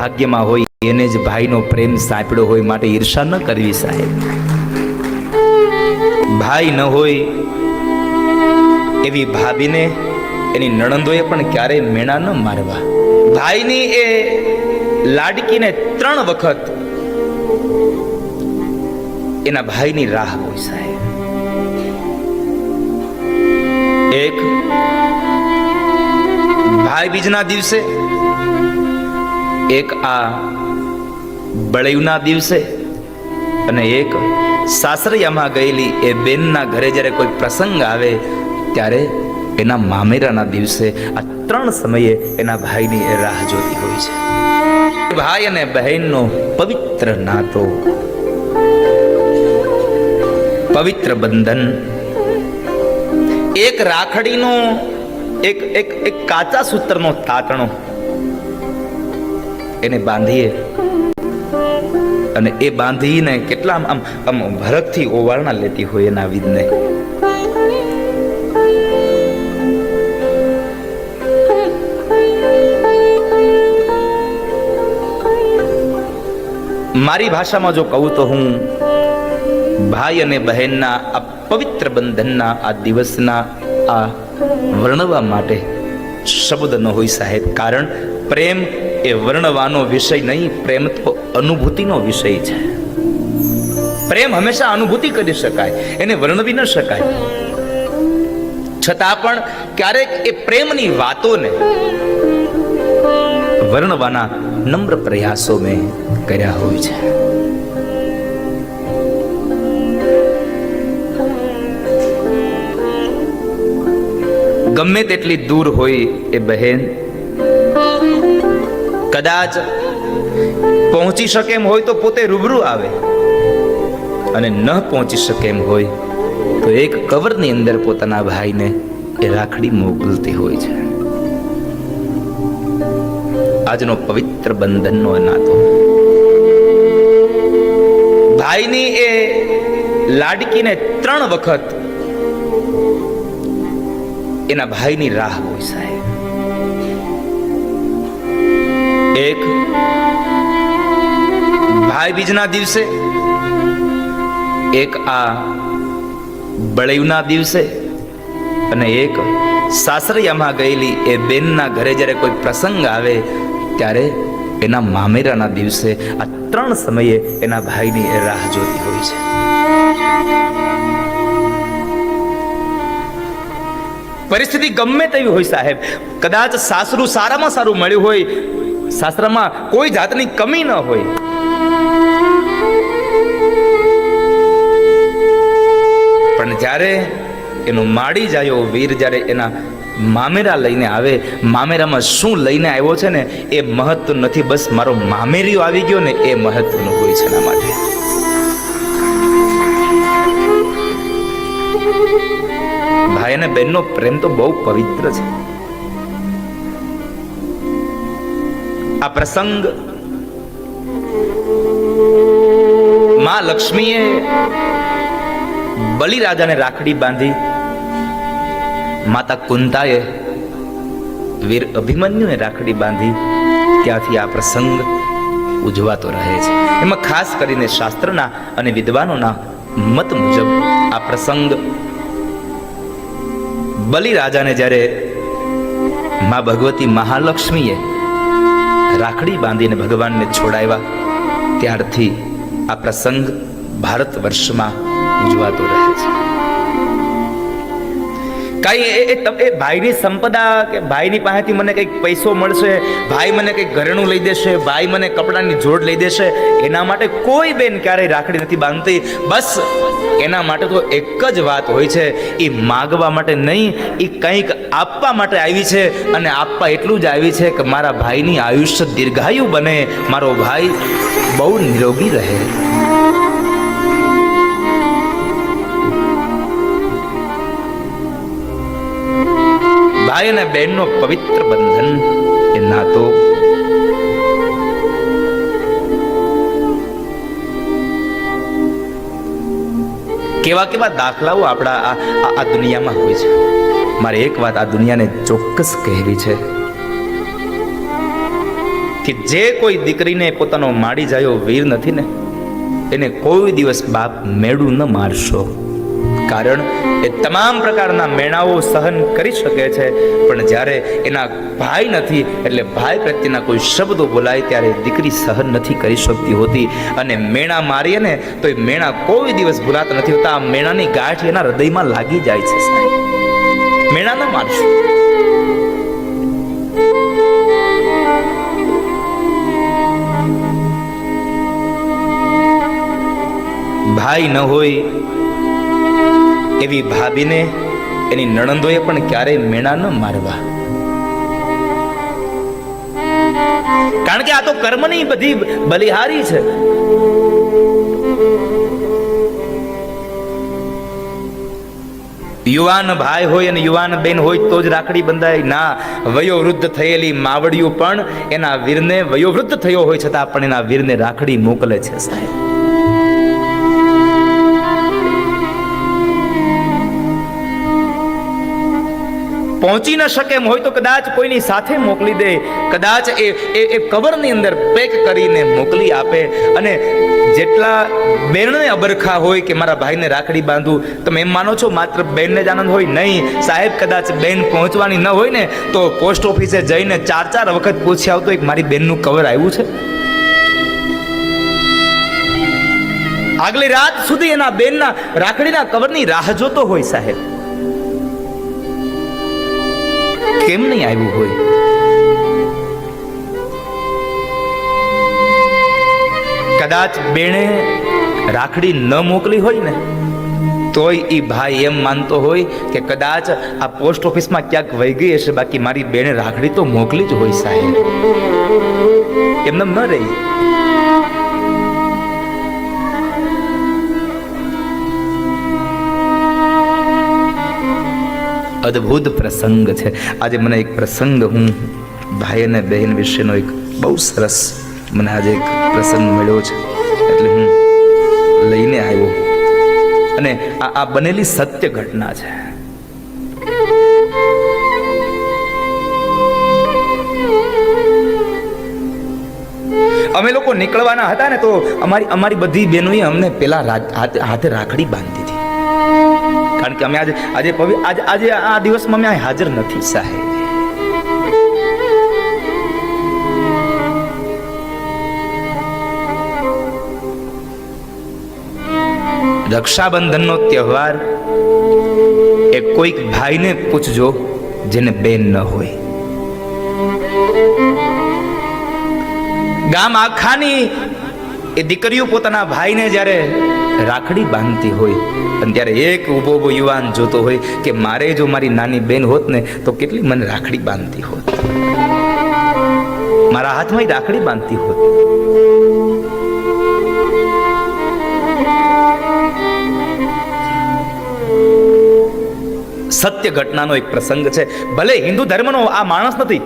ભાગ્યમાં હોય, એને જ ભાઈનો પ્રેમ સાંપડ્યો હોય માટે ઈર્ષા ન કરવી સાહેબ. ભાઈ ન હોય એવી ભાભીને એની નણંદોએ પણ ક્યારેય મેણા ન મારવા. ભાઈની એ લાડકીને ત્રણ વખત એના ભાઈની રાહ હોય સાહેબ. એક, ભાઈ બીજના દિવસે એક આ બળયુના દિવસે અને એક સાસરિયામાં ગયેલી એ બેનના ઘરે જ્યારે કોઈ પ્રસંગ આવે ત્યારે એના મામેરાના દિવસે આ ત્રણ સમયે એના ભાઈની એ રાહ જોતી હોય છે. ભાઈ અને બહેનનો પવિત્ર નાતો, પવિત્ર બંધન, એક રાખડીનો, એક એક એક કાચા સૂત્રનો તાતણો એને બાંધીએ. અને એ બાંધીને કેટલા આમ આમ ભરતથી ઓવારણા લેતી હોય એના વિધને. મારી ભાષામાં જો કહું તો હું ભાઈ અને બહેનના, આ પવિત્ર બંધનના, આ દિવસના આ વર્ણવા માટે શબ્દ ન હોય સાહેબ. કારણ પ્રેમ એ વર્ણવાનો વિષય નહીં, પ્રેમ તો અનુભૂતિનો વિષય છે. પ્રેમ હંમેશા અનુભૂતિ કરી શકાય, એને વર્ણવી ન શકાય. છતાં પણ ક્યારેક એ પ્રેમની વાતોને વર્ણવાના નમ્ર પ્રયાસો મેં કર્યા હોય છે. ગમે તેટલી દૂર હોય એ બહેન કદાચ પહોંચી શકે એમ હોય તો પોતે રૂબરૂ આવે. અને ન પહોંચી શકે એમ હોય તો એક કવરની અંદર પોતાના ભાઈને એ રાખડી મોકલતી હોય છે. આજનો પવિત્ર બંધનનો નાતો ભાઈની એ લાડકીને ત્રણ વખત એના ભાઈની રાહ હોય સાહેબ. એક ભાઈ બીજના દિવસે, એક આ બળયુના દિવસે અને એક સાસરિયામાં ગયેલી એ બેનના ઘરે જ્યારે કોઈ પ્રસંગ આવે ત્યારે એના મામેરાના દિવસે આ ત્રણ સમયે એના ભાઈની એ રાહ જોતી હોય છે. પરિસ્થિતિ ગમે તેવી હોય સાહેબ. કદાચ સાસરું સારામાં સારું મળ્યું હોય સાસરામાં કોઈ જાતની કમી ન હોય. પણ જ્યારે એનો માડી જાયો વીર, જ્યારે એના મામેરા લઈને આવે, મામેરામાં શું લઈને આવ્યો છે ને, એ મહત્વ નથી. બસ મારો મામેરીઓ આવી ગયો ને, એ મહત્વનું હોય છે એના માટે. ભાઈ અને બહેનનો પ્રેમ તો બહુ પવિત્ર છે. આ પ્રસંગમાં લક્ષ્મીએ બલિરાજાને રાખડી બાંધી માતા કુંતાએ વીર અભિમન્યુને રાખડી બાંધી ત્યાંથી આ પ્રસંગ ઉજવાતો રહે છે. એમાં ખાસ કરીને શાસ્ત્રના અને વિદ્વાનોના મત મુજબ આ પ્રસંગ બલિરાજાને જ્યારે મા ભગવતી મહાલક્ષ્મીએ રાખડી બાંધીને ભગવાનને છોડાવ્યા. ત્યારથી આ પ્રસંગ ભારત વર્ષમાં ઉજવાતો રહે છે. કઈ એ- એ ભાઈની સંપદા કે ભાઈની પાસેથી મને કંઈક પૈસો મળશે, ભાઈ મને કંઈક ઘરેણું લઈ દેશે, ભાઈ મને કપડાની જોડ લઈ દેશે, એના માટે કોઈ બેન ક્યારેય રાખડી નથી બાંધતી. બસ, એના માટે તો એક જ વાત હોય છે એ માગવા માટે નહીં એ કંઈક આપવા માટે આવી છે, અને આપવા એટલું જ આવી છે કે મારા ભાઈની આયુષ્ય દીર્ઘાયુ બને, મારો ભાઈ બહુ નિરોગી રહે. ભાઈ અને બહેનનો પવિત્ર બંધન એ નાતો. કેવા કેવા દાખલાઓ આપણા આ દુનિયામાં હોય છે. મારે એક વાત આ દુનિયાને ચોક્કસ કહેવી છે. કે જે કોઈ દીકરીને પોતાનો માડી જાયો વીર નથી ને, એને કોઈ દિવસ બાપ મેળું ન મારશો. કારણ એ તમામ પ્રકારના મેણાઓ સહન કરી શકે છે. પણ જ્યારે એના ભાઈ નથી, એટલે ભાઈ પ્રત્યેના કોઈ શબ્દો બોલાય ત્યારે દીકરી સહન નથી કરી શકતી હોતી. અને મેણા મારીએ ને, તો એ મેણા કોઈ દિવસ ભૂલાતા નથી હોતા. આ મેણાની ગાંઠ એના હૃદયમાં લાગી જાય છે સાહેબ. મેણા ના મારશો. ભાઈ ન હોય એવી ભાભીને એની નણંદોએ પણ ક્યારેય મેણા ન મારવા. કારણ કે આ તો કર્મની બધી બલિહારી છે. યુવાન ભાઈ હોય અને યુવાન બેન હોય તો જ રાખડી બંધાય. ના, વયોવૃદ્ધ થયેલી માવડીઓ પણ એના વીરને વયોવૃદ્ધ થયો હોય છતાં પણ એના વીરને રાખડી મોકલે છે સાહેબ. પહોંચી ન શકે એમ હોય તો કદાચ કોઈની સાથે મોકલી દે. કદાચ એ એ એ કવરની અંદર પેક કરીને મોકલી આપે. અને જેટલા બહેનને અબરખા હોય કે મારા ભાઈને રાખડી બાંધું, તમે એમ માનો છો માત્ર બેનને જ આનંદ હોય? નહીં. સાહેબ, કદાચ બેન પહોંચવાની ન હોય ને, તો પોસ્ટ ઓફિસે જઈને ચાર ચાર વખત પૂછી આવતો એક મારી બેનનું કવર આવ્યું છે. આગલી રાત સુધી એના બેનના રાખડીના કવરની રાહ જોતો હોય સાહેબ. કેમ નહીં આવ્યું હોય? કદાચ બેણે રાખડી ન મોકલી હોય ને, તોય એ ભાઈ એમ માનતો હોય કે કદાચ આ પોસ્ટ ઓફિસમાં ક્યાંક વહી ગઈ હશે, બાકી મારી બેણે રાખડી તો મોકલી જ હોય સાહેબ. એમને ન રહી. અદ્ભુત પ્રસંગ છે. આજે મને એક પ્રસંગ હું ભાઈ અને બહેન વિશેનો એક બહુ સરસ મને આજે એક પ્રસંગ મળ્યો છે. એટલે હું લઈને આવ્યો. અને આ આ બનેલી સત્ય ઘટના છે. અમે લોકો નીકળવાના હતા ને તો અમારી અમારી બધી બહેનોએ અમને પેલા હાથે રાખડી બાંધી. કારણ કે અમે આજે આજે આજે આજે આ દિવસમાં અમે હાજર નથી, સાહેબ. રક્ષાબંધનનો તહેવાર એ કોઈક ભાઈને પૂછજો જેને બેન ન હોય. ગામ આખાની એ દીકરીઓ પોતાના ભાઈને જ્યારે રાખડી બાંધતી હોય. અને ત્યારે એક ઊભો ઊભો યુવાન જોતો હોય કે મારે જો મારી નાની બેન હોત ને, તો કેટલી મને રાખડી બાંધતી હોત. મારા હાથમાં રાખડી બાંધતી હોત. સત્ય ઘટનાનો એક પ્રસંગ છે. ભલે હિન્દુ ધર્મનો આ માણસ નથી,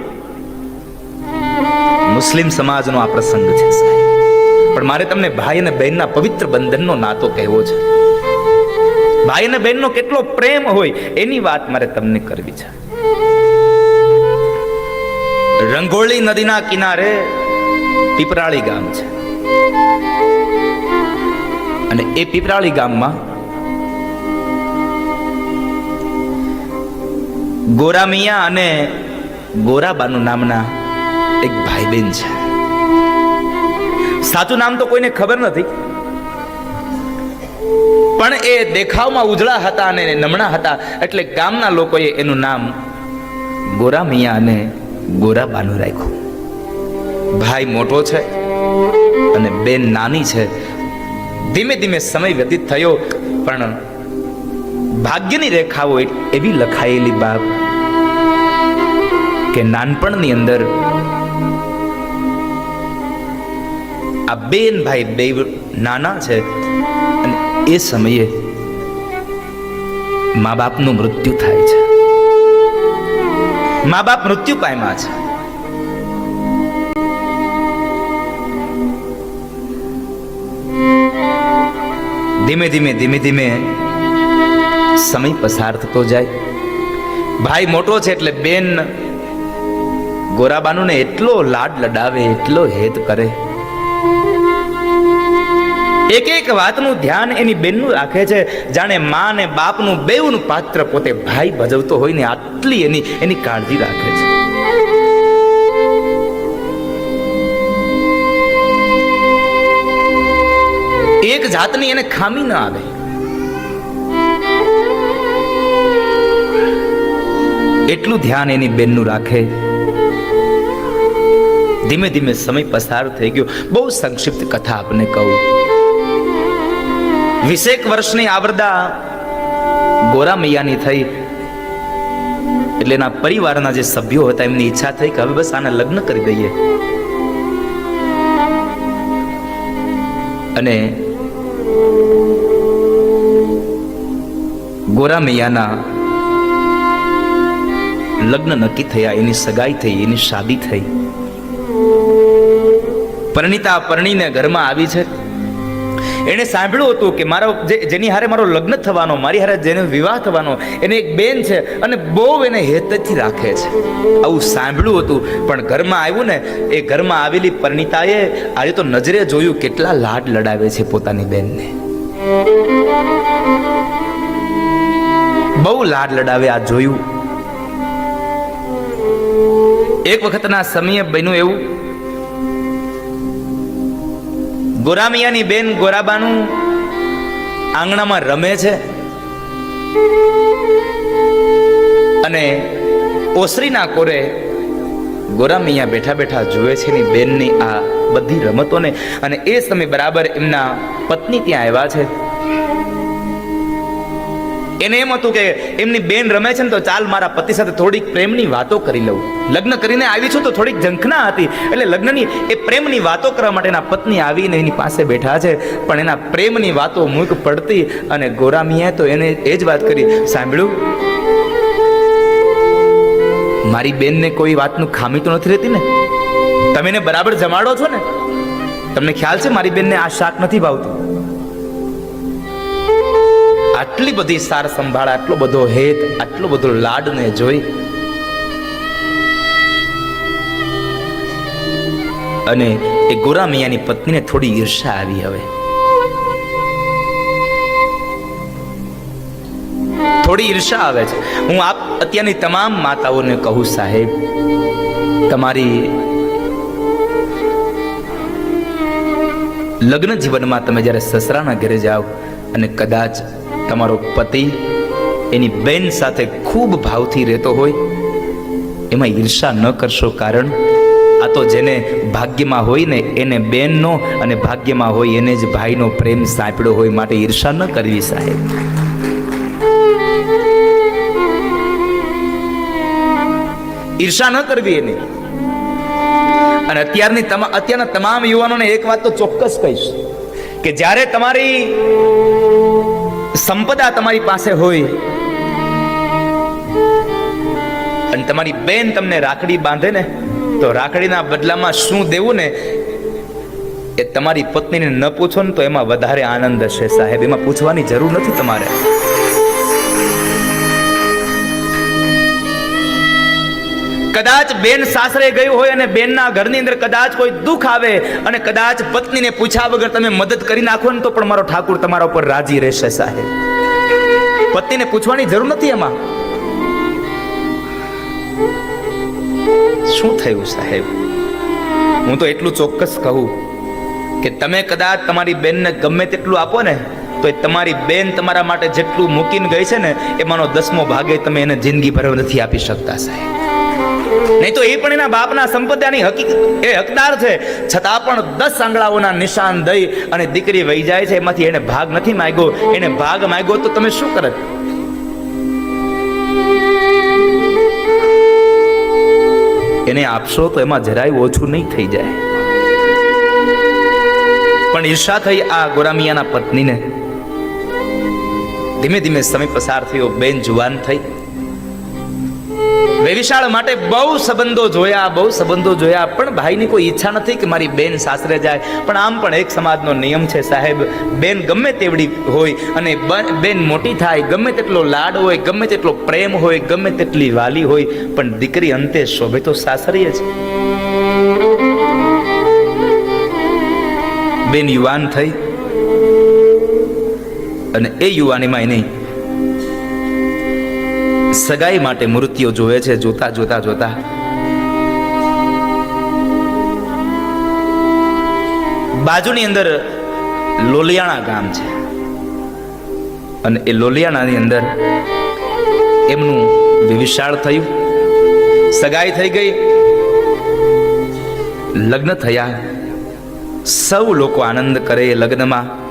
મુસ્લિમ સમાજનો આ પ્રસંગ છે, સાહેબ. પણ મારે તમને ભાઈ અને બહેનના પવિત્ર બંધનનો નાતો કહેવો છે. ભાઈ અને બહેનનો કેટલો પ્રેમ હોય એની વાત મારે તમને કરવી છે. રંગોળી નદીના કિનારે પીપરાળી ગામ છે. અને એ પીપરાળી ગામમાં ગોરામિયા અને ગોરાબાનુ નામના એક ભાઈ બેન છે. સાચું નામ તો કોઈને ખબર નથી. પણ એ દેખાવમાં ઉજળા હતા અને નમણા હતા. એટલે ગામના લોકોએ એનું નામ ગોરા મિયા અને ગોરાબાનું રાખ્યું. ભાઈ મોટો છે અને બેન નાની છે. ધીમે ધીમે સમય વ્યતીત થયો, પણ ભાગ્યની રેખાઓ એવી લખાયેલી બાપ કે નાનપણની અંદર આ બેન ભાઈ બે નાના છે અને એ સમયે મા બાપનું મૃત્યુ થાય છે. મા બાપ મૃત્યુ પામ્યા છે. ધીમે ધીમે ધીમે ધીમે સમય પસાર થતો જાય. ભાઈ મોટો છે એટલે બેન ગોરાબાનુને એટલો લાડ લડાવે, એટલો હેત કરે. એક એક વાતનું ધ્યાન એની બેનનું રાખે છે. જાણે મા ને બાપનું બેવનું પાત્ર પોતે ભાઈ ભજવતો હોય ને આટલી એની એની કાળજી રાખે છે. એક જાતની એને ખામી ન આવે. એટલું ધ્યાન એની બેનનું રાખે. ધીમે ધીમે સમય પસાર થઈ ગયો. બહુ સંક્ષિપ્ત કથા આપને કહું. વીસેક વર્ષની આવરદા ગોરા મૈયાની થઈ. એટલે એના પરિવારના જે સભ્યો હતા, એમની ઈચ્છા થઈ કે હવે બસ આને લગ્ન કરી દઈએ. અને ગોરા મૈયાના લગ્ન નક્કી થયા, એની સગાઈ થઈ, એની શાદી થઈ. પરણિતા પરણીને ઘરમાં આવી છે. એણે સાંભળ્યું હતું કે મારો જે, જેની હારે મારો લગ્ન થવાનો, મારી હારે જેનો વિવાહ થવાનો, એને એક બેન છે અને બહુ એને હેતથી રાખે છે. આવું સાંભળ્યું હતું, પણ ઘરમાં આવ્યું ને, એ ઘરમાં આવેલી પરણિતાએ આજે તો નજરે જોયું કેટલા લાડ લડાવે છે પોતાની બેનને. બહુ લાડ લડાવે આ જોયું. એક વખતના સમયે બન્યું એવું ગોરામિયાની બેન ગોરાબાનું આંગણામાં રમે છે. અને ઓસરીના કોરે ગોરામિયા બેઠા બેઠા જુએ છે એની બેનની આ બધી રમતોને. અને એ સમય બરાબર એમના પત્ની ત્યાં આવ્યા છે. એને એમ હતું કે એમની બેન રમે છે ને તો ચાલ મારા પતિ સાથે થોડીક પ્રેમની વાતો કરી લઉં. લગ્ન કરીને આવી છું તો થોડીક ઝંખના હતી. એટલે લગ્નની એ પ્રેમની વાતો કરવા માટે એના પત્ની આવીને એની પાસે બેઠા છે. પણ એના પ્રેમની વાતો મૂક પડતી અને ગોરામીએ તો એને એ જ વાત કરી, સાંભળ્યું? મારી બેનને કોઈ વાતનું ખામી તો નથી રહેતી ને? તમે એને બરાબર જમાડો છો ને? તમને ખ્યાલ છે મારી બેનને આ શાક નથી ભાવતું? આટલી બધી સાર સંભાળ, આટલો બધો હેત, આટલો બધો લાડને જોઈ અને એ ગોરા મિયાની પત્નીને થોડી ઈર્ષા આવી હવે. થોડી ઈર્ષા આવે છે. હું આપ અત્યારની તમામ માતાઓને કહું સાહેબ, તમારી લગ્ન જીવનમાં તમે જ્યારે સસરાના ઘરે જાઓ અને કદાચ તમારો પતિ એની બેન સાથે ખૂબ ભાવથી રહેતો હોય, એમાં ઈર્ષા ન કરશો કારણ આ તો જેને ભાગ્યમાં હોય ને એને બેનનો અને ભાગ્યમાં હોય એને જ ભાઈનો પ્રેમ સાંપડ્યો હોય માટે ઈર્ષા ન કરવી સાહેબ. ઈર્ષા ન કરવી એની. અને અત્યારની અત્યારના તમામ યુવાનોને એક વાત તો ચોક્કસ કહીશ કે જ્યારે તમારી સંપદા તમારી પાસે હોય અને તમારી બેન તમને રાખડી બાંધે ને, તો રાખડીના બદલામાં શું દેવું ને, એ તમારી પત્નીને ન પૂછો ને તો એમાં વધારે આનંદ હશે સાહેબ. એમાં પૂછવાની જરૂર નથી તમારે. કદાચ બેન સાસરે ગયું હોય અને બેનના ઘરની અંદર કદાચ કોઈ દુઃખ આવે અને કદાચ પત્નીને પૂછ્યા વગર તમે મદદ કરી નાખો ને તો પણ મારો ઠાકુર તમારા ઉપર રાજી રહેશે સાહેબ. પત્નીને પૂછવાની જરૂર નથી એમાં. શું થયું સાહેબ? હું તો એટલું ચોક્કસ કહું કે તમે કદાચ તમારી બેનને ગમે તેટલું આપો ને, તો એ તમારી બેન તમારા માટે જેટલું મૂકીને ગઈ છે ને, એમાંનો દસમો ભાગે તમે એને જિંદગી ભર નથી આપી શકતા સાહેબ. નહીં તો એ પણ એના બાપના સંપદાની હકીકત એ હકદાર છે. છતાં પણ દસ આંગળાઓના નિશાન દઈ અને દીકરી વહી જાય છે. એમાંથી એને ભાગ નથી માગ્યો. એને ભાગ માગ્યો તો તમે શું કરે? એને આપશો તો એમાં જરાય ઓછું નહીં થઈ જાય. પણ ઈર્ષા થઈ આ ગોરામિયાના પત્નીને. ધીમે ધીમે સમય પસાર થયો. બેન જુવાન થઈ. વેવિશાળ માટે બહુ સંબંધો જોયા, બહુ સંબંધો જોયા. પણ ભાઈની કોઈ ઈચ્છા નથી કે મારી બેન સાસરે જાય. પણ આમ પણ એક સમાજનો નિયમ છે સાહેબ, બેન ગમે તેવડી હોય અને બેન મોટી થાય, ગમે તેટલો લાડ હોય, ગમે તેટલો પ્રેમ હોય, ગમે તેટલી વાલી હોય, પણ દીકરી અંતે શોભે તો સાસરીએ જ. બેન યુવાન થઈ અને એ યુવાનીમાં એની સગાઈ માટે મૃત્યુ જોવે છે, જોતા જોતા જોતા. બાજુની અંદર લોલિયાણા ગામ છે. અને એ લોલિયાણાની અંદર એમનું વિશાળ થયું. સગાઈ થઈ ગઈ. લગ્ન થયા. સૌ લોકો આનંદ કરે એ લગ્નમાં.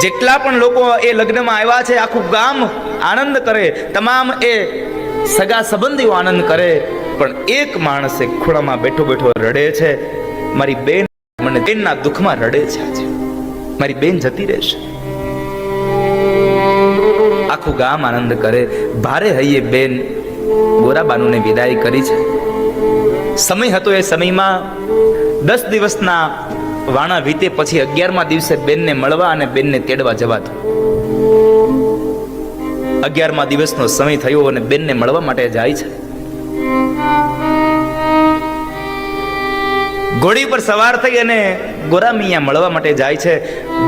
જેટલા પણ લોકો એ લગ્નમાં આવ્યા છે, આખું ગામ આનંદ કરે, તમામ એ સગા સંબંધીઓ આનંદ કરે, પણ એક માણસ એક ખૂણામાં બેઠો બેઠો રડે છે. મારી બેન મને બેનના દુઃખમાં રડે છે આજે. મારી બેન જતી રહેશે આખું ગામ આનંદ કરે. ભારે હૈયે બેન ગોરાબાનુને વિદાય કરી છે. સમય હતો એ સમયમાં દસ દિવસના વાણા વીતે પછી અગિયારમા દિવસે બેનને મળવા અને બેનને તેડવા જવાતું અગિયારમા દિવસનો સમય થયો અને બેનને મળવા માટે જાય છે. ઘોડી પર સવાર થઈ અને ગોરામિયા મળવા માટે જાય છે.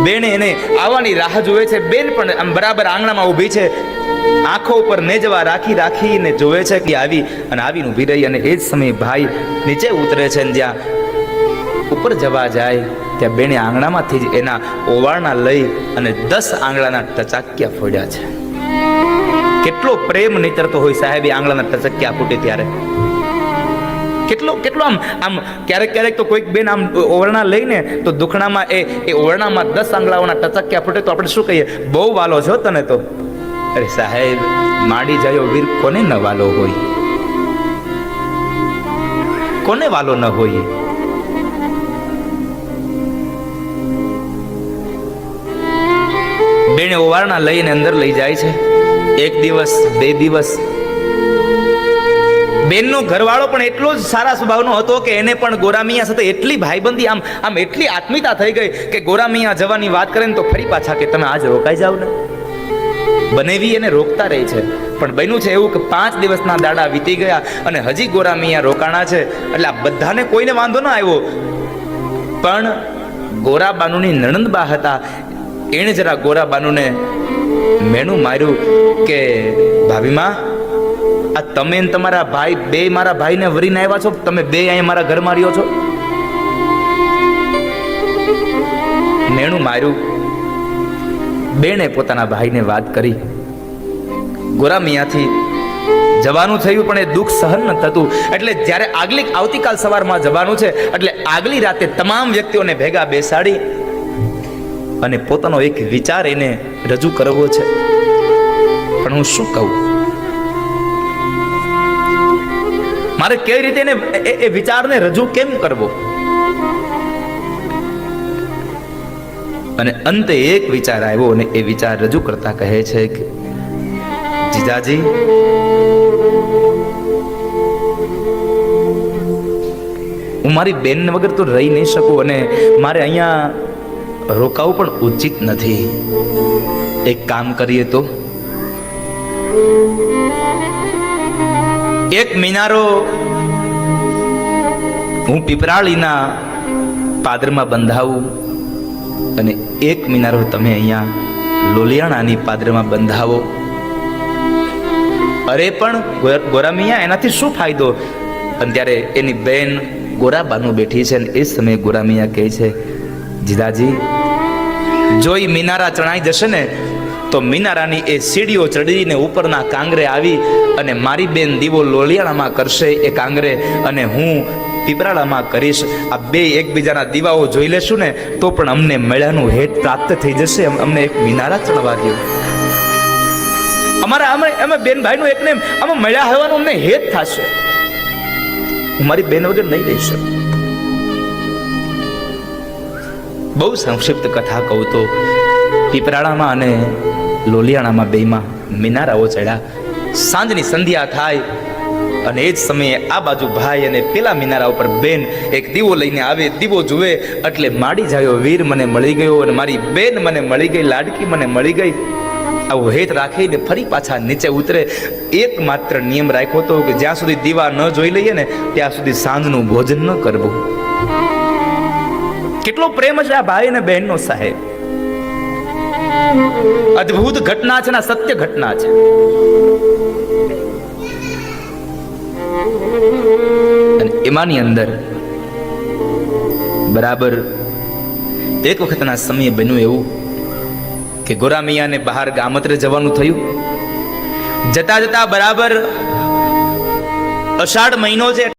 બેને એને આવવાની રાહ જોવે છે. બેન પણ આમ બરાબર આંગણામાં ઊભી છે. આંખો ઉપર નેજવા રાખી રાખીને જોવે છે કે આવી અને આવીને ઊભી રહી અને એ જ સમયે ભાઈ નીચે ઉતરે છે અને જ્યાં ઉપર જવા જાય, ત્યાં બેને આંગણામાંથી જ એના ઓવાળના લઈ અને દસ આંગળાના ટચાક્યા ફોડ્યા છે. કેટલો પ્રેમ નીતરતો હોય સાહેબ આંગળાના ટચક્યા ફૂટે ત્યારે. કેટલો કેટલો આમ આમ ક્યારેક ક્યારેક તો કોઈક બેન આમ ઓવરણા લઈને તો દુખણામાં એ એ ઓવરણામાં દસ આંગળાઓના ટચક્યા ફૂટે તો આપણે શું કહીએ? બહુ વાલો છો તને તો. અરે સાહેબ, માડી જાયો વીર કોને ન વાલો હોય? કોને વાલો ન હોય? બેને ઓવારણા લઈને અંદર લઈ જાય છે. એક દિવસ, બે દિવસ. બેનનો ઘરવાળો પણ એટલો જ સારા સ્વભાવનો હતો કે એને પણ ગોરામિયા સાથે એટલી ભાઈબંધી, આમ આમ એટલી આત્મીયતા થઈ ગઈ કે ગોરામિયા જવાની વાત કરે ને તો ફરી પાછા કે તમે આજ રોકાઈ જાવ ને. બનેવી એને રોકતા રહી છે. પણ બન્યું છે એવું કે પાંચ દિવસના દાડા વીતી ગયા અને હજી ગોરામિયા રોકાણા છે. એટલે આ બધાને કોઈને વાંધો ન આવ્યો. પણ ગોરાબાનુની નણંદબા હતા. એણે જરા ગોરાબાનુને મેણું માર્યું કે ભાભીમાં આ તમે તમારા ભાઈ, બે મારા ભાઈને વરીને આવ્યા છો? તમે બે અહીંયા મારા ઘરમાં રહ્યો છો? મેણું માર્યું. બેને પોતાના ભાઈને વાત કરી. ગોરામિયાથી જવાનું થયું, પણ એ દુઃખ સહન ન થતું. એટલે જ્યારે આગલી, આવતીકાલ સવારમાં જવાનું છે, એટલે આગલી રાતે તમામ વ્યક્તિઓને ભેગા બેસાડી અને પોતાનો એક વિચાર એને રજૂ કરવો છે. પણ હું શું કહું? મારે કેવી રીતે એને એ વિચારને રજૂ કેમ કરવો? અને અંતે એક વિચાર આવ્યો અને એ વિચાર રજૂ કરતા કહે છે કે, જીજાજી, હું મારી બેન વગર તો રહી નહીં શકું અને મારે અહીંયા રોકાવું પણ ઉચિત નથી. એક કામ કરીએ તો? એક મિનારો હું પીપરાળીના પાદરમાં બંધાવું અને એક મિનારો તમે અહીંયા લોલિયાણાની પાદરમાં બંધાવો. અરે પણ ગોર- ગોરામિયા, એનાથી શું ફાયદો? અને ત્યારે એની બેન ગોરાબાનું બેઠી છે અને એ સમયે ગોરામિયા કહે છે જીદાજી જો એ મિનારા ચણાઈ જશે ને, તો મિનારાની એ સીડીઓ ચડીને ઉપરના કાંગરે આવી અને મારી બેન દીવો લોલિયાણામાં કરશે એ કાંગરે અને હું પીપરાળામાં કરીશ. આ બે એકબીજાના દીવાઓ જોઈ લેશું ને, તો પણ અમને મેળાનું હેત પ્રાપ્ત થઈ જશે. અમને એક મિનારા ચણવા દો અમારા અમે અમે બેન ભાઈનું એકને અમે મળ્યા હોવાનું અમને હેત થશે. હું મારી બેન વગર નહીં રહી શકું. બહુ સંક્ષિપ્ત કથા કહું તો પીપરાળામાં અને લોલિયાણામાં બેમાં મિનારાઓ ચડ્યા. સાંજની સંધ્યા થાય અને એ જ સમયે આ બાજુ ભાઈ અને પેલા મિનારા ઉપર બેન એક દીવો લઈને આવે, દીવો જુએ, એટલે માડી જાયો વીર મને મળી ગયો અને મારી બેન મને મળી ગઈ, લાડકી મને મળી ગઈ. આવું હેત રાખીને ફરી પાછા નીચે ઉતરે. એકમાત્ર નિયમ રાખ્યો હતો કે જ્યાં સુધી દીવા ન જોઈ લઈએ ને, ત્યાં સુધી સાંજનું ભોજન ન કરવું. કેટલો પ્રેમ છે આ ભાઈ અને બહેનનો સાહેબ? અદ્ભુત ઘટના છે ને સત્ય ઘટના છે. અને એમાંની અંદર બરાબર એક વખતના સમયે બન્યું એવું કે ગોરામિયાને બહાર ગામત્રે જવાનું થયું. જતા જતા બરાબર અષાઢ મહિનો છે